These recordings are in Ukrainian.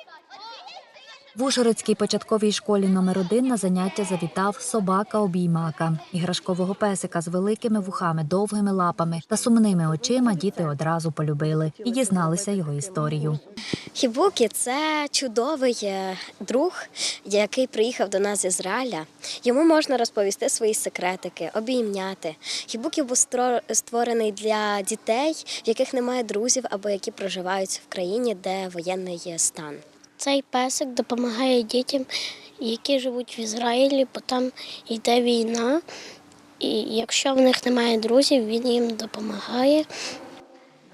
Oh my god. Oh. В Ужгородській початковій школі номер 1 на заняття завітав собака-обіймака. Іграшкового песика з великими вухами, довгими лапами та сумними очима діти одразу полюбили і дізналися його історію. Хібукі це чудовий е, друг, який приїхав до нас з Ізраїля. Йому можна розповісти свої секретики, обійняти. Хібукі був створений для дітей, в яких немає друзів або які проживають в країні, де воєнний стан. Цей песик допомагає дітям, які живуть в Ізраїлі, бо там йде війна. І якщо в них немає друзів, він їм допомагає.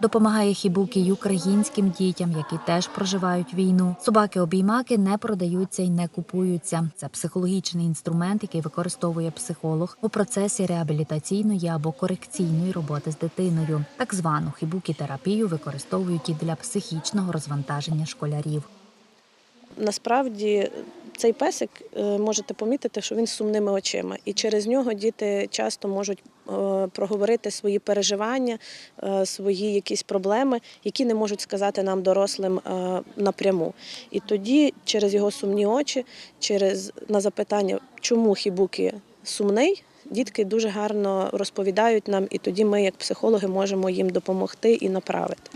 Допомагає хібуки й українським дітям, які теж проживають війну. Собаки-обіймаки не продаються і не купуються. Це психологічний інструмент, який використовує психолог у процесі реабілітаційної або корекційної роботи з дитиною. Так звану хібукі-терапію використовують і для психічного розвантаження школярів. Насправді цей песик е, можете помітити, що він з сумними очима, і через нього діти часто можуть е, проговорити свої переживання, е, свої якісь проблеми, які не можуть сказати нам дорослим напряму. І тоді, через його сумні очі, через на запитання, чому хібуки сумний. Дітки дуже гарно розповідають нам, і тоді ми, як психологи, можемо їм допомогти і направити.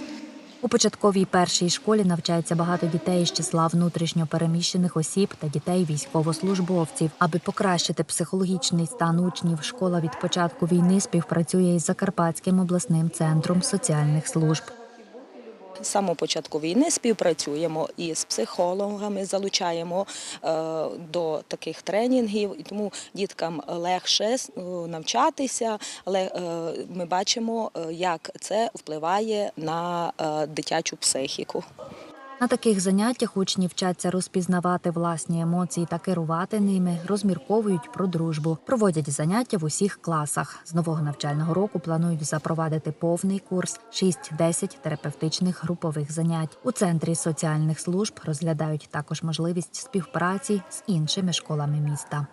У початковій першій школі навчається багато дітей з числа внутрішньо переміщених осіб та дітей військовослужбовців. Аби покращити психологічний стан учнів, школа від початку війни співпрацює із Закарпатським обласним центром соціальних служб. З самого початку війни співпрацюємо із психологами, залучаємо е, до таких тренінгів, і тому діткам легше е, навчатися, але е, ми бачимо, як це впливає на дитячу психіку. На таких заняттях учні вчаться розпізнавати власні емоції та керувати ними, розмірковують про дружбу, проводять заняття в усіх класах. З нового навчального року планують запровадити повний курс 6-10 терапевтичних групових занять. У центрі соціальних служб розглядають також можливість співпраці з іншими школами міста.